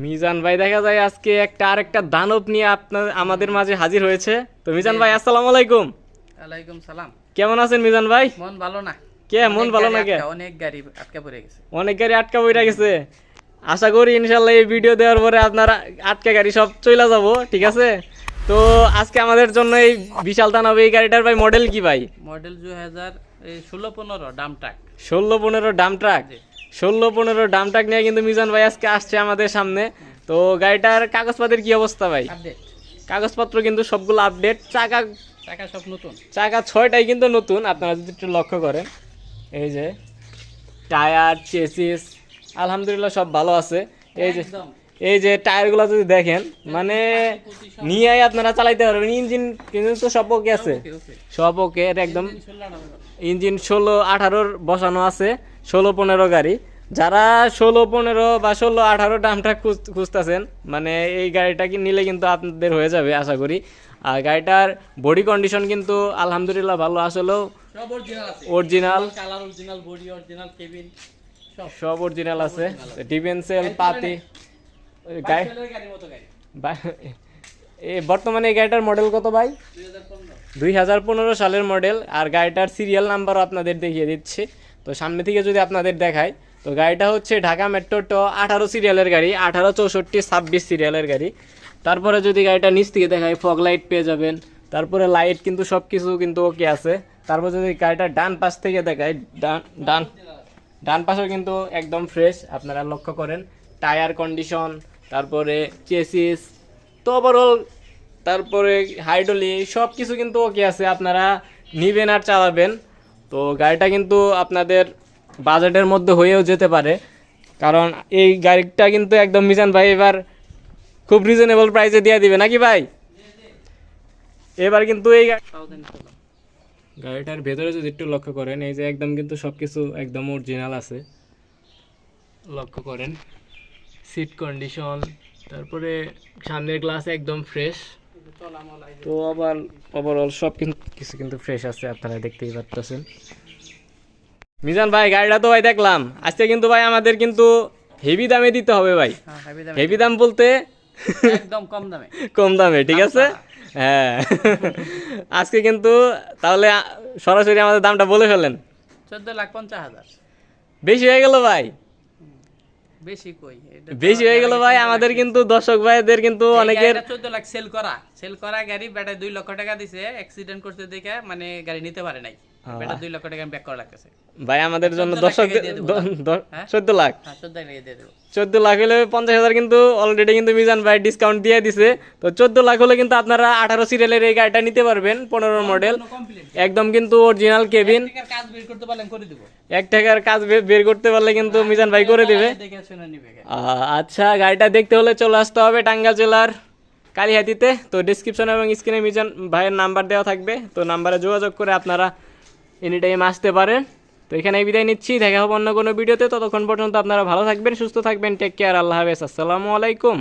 মিজান ভাই দেখা যায় আজকে একটা আরেকটা দানব নিয়ে আপনার আমাদের মাঝে হাজির হয়েছে। তো মিজান ভাই আসসালামু আলাইকুম। আলাইকুম সালাম। কেমন আছেন মিজান ভাই? মন ভালো না? কে মন ভালো না কে অনেক গাড়ি আটকা পড়ে গেছে। অনেক গাড়ি আটকা বইরা গেছে। আশা করি ইনশাল্লাহ এই ভিডিও দেওয়ার পরে আপনার আটকা গাড়ি সব চলে যাব ঠিক আছে? তো আজকে আমাদের জন্য এই বিশাল দানব এই গাড়িটার ভাই মডেল কি ভাই? মডেল দুই হাজার ষোলো পনেরো দাম ট্রাক ষোলো পনেরো ডাম ট্রাক। ষোলো পনেরো ডাম ট্রাক নিয়ে কিন্তু মিজান ভাই আজকে আসছে আমাদের সামনে। তো গাড়িটার কাগজপাতির কি অবস্থা ভাই? কাগজপত্র কিন্তু সবগুলো আপডেট চাকা টাকা সব নতুন। চাকা ছয়টাই কিন্তু নতুন। আপনারা যদি একটু লক্ষ্য করেন এই যে টায়ার চেসিস আলহামদুলিল্লাহ সব ভালো আছে। এই যে এই যে টায়ারগুলো যদি দেখেন মানে নিয়ে আপনারা চালাইতে পারবেন। ইঞ্জিন কিন্তু তো সব ওকে আছে। সব ওকে একদম। ইঞ্জিন ষোলো আঠারোর বসানো আছে। ষোলো পনেরো গাড়ি। যারা ষোলো পনেরো বা ষোলো আঠারো দামটা খুঁজতেছেন মানে এই গাড়িটা কি নিলে কিন্তু আপনাদের হয়ে যাবে আশা করি। আর গাড়িটার বডি কন্ডিশন কিন্তু আলহামদুলিল্লাহ ভালো আসলেও সব অরিজিনাল আছে। অরিজিনাল বডি অরিজিনাল কেবিন সব। অরিজিনাল আছে। ডিফেন্সেল পাতি। গাড়ি। এ বর্তমানে এই গাড়িটার মডেল কত ভাই? দুই হাজার পনেরো। সালের মডেল আর গাড়িটার সিরিয়াল নাম্বারও আপনাদের দেখিয়ে দিচ্ছি। তো সামনে থেকে যদি আপনাদের দেখায় তো গাড়িটা হচ্ছে ঢাকা মেট্রো ট আঠারো সিরিয়ালের গাড়ি, আঠারো চৌষট্টি ছাব্বিশ সিরিয়ালের গাড়ি। তারপরে যদি গাড়িটা নিচ থেকে দেখায় ফগ লাইট পেয়ে যাবেন। তারপরে লাইট কিন্তু সব কিছু কিন্তু ওকে আছে। তারপর যদি গাড়িটা ডান পাশ থেকে দেখায় ডান ডান ডান পাশেও কিন্তু একদম ফ্রেশ আপনারা লক্ষ্য করেন। টায়ার কন্ডিশন তারপরে চেসিস তো ওভারঅল তারপরে হাইড্রোলি সব কিছু কিন্তু ওকে আছে। আপনারা নিবেন আর চালাবেন। তো গাড়িটা কিন্তু আপনাদের বাজেটের মধ্যে হয়েও যেতে পারে কারণ এই গাড়িটা কিন্তু একদম মিজান ভাই এবার খুব রিজনেবল প্রাইসে দিয়ে দিবে, নাকি ভাই এবার কিন্তু এই। গাড়িটার ভেতরে যদি একটু লক্ষ্য করেন, এই যে একদম কিন্তু সব কিছু একদম অরিজিনাল আছে লক্ষ্য করেন সিট কন্ডিশন তারপরে সামনের গ্লাস একদম ফ্রেশ। তো আবার ওভারঅল সব কিন্তু কিছু কিন্তু ফ্রেশ আছে আপনারা দেখতেই পাচ্ছেন মিজান ভাই গাড়িটা তো ভাই দেখলাম। আজকে কিন্তু ভাই আমাদের কিন্তু হেভি দামে দিতে হবে ভাই। হ্যাঁ হেভি দাম বলতে একদম কম দামে। কম দামে ঠিক আছে? হ্যাঁ। আজকে কিন্তু তাহলে সরাসরি আমাদের দামটা বলে ফেলেন। চোদ্দ লাখ পঞ্চাশ হাজার। বেশি হয়ে গেল ভাই। বেশি কই বেশি হয়ে গেল ভাই আমাদের কিন্তু দর্শক ভাইদের কিন্তু অনেকের 14 লাখ সেল করা। সেল করা গাড়ি বেটা দুই লক্ষ টাকা দিছে অ্যাক্সিডেন্ট করতে দেখে মানে গাড়ি নিতে পারে নাই। বেটা দুই লক্ষ টাকা ব্যাক করা লাগতেছে। ভাই আমাদের জন্য 14 লাখ দর্শক টাকা দিয়ে দেবো না? হ্যাঁ? চোদ্দ লাখ। হ্যাঁ চোদ্দ লাখ হলে পঞ্চাশ হাজার কিন্তু অলরেডি কিন্তু মিজান ভাই ডিসকাউন্ট দিয়ে দিছে। তো চোদ্দ লাখ হলে কিন্তু আপনারা আঠারো সিরিয়ালের এই গাড়িটা নিতে পারবেন পনেরো মডেল একদম কিন্তু অরিজিনাল কেবিন কাজ বের করতে পারলে করে দিব। এক টাকার কাজ বের করতে পারলে কিন্তু মিজান ভাই করে দিবে। আচ্ছা গাড়িটা দেখতে হলে চলে আসতে হবে টাঙ্গাইল জেলার কালিহাতিতে। তো ডিসক্রিপশন এবং স্ক্রিনে মিজান ভাইয়ের নাম্বার দেওয়া থাকবে। তো নাম্বারে যোগাযোগ করে আপনারা এনি টাইম আসতে পারেন। তো এখানে বিদায় নিচ্ছি। দেখা হবে অন্য কোনো ভিডিওতে। ততক্ষণ পর্যন্ত আপনারা ভালো থাকবেন, সুস্থ থাকবেন। টেক কেয়ার আল্লাহ হাফেজ। আসসালামু আলাইকুম।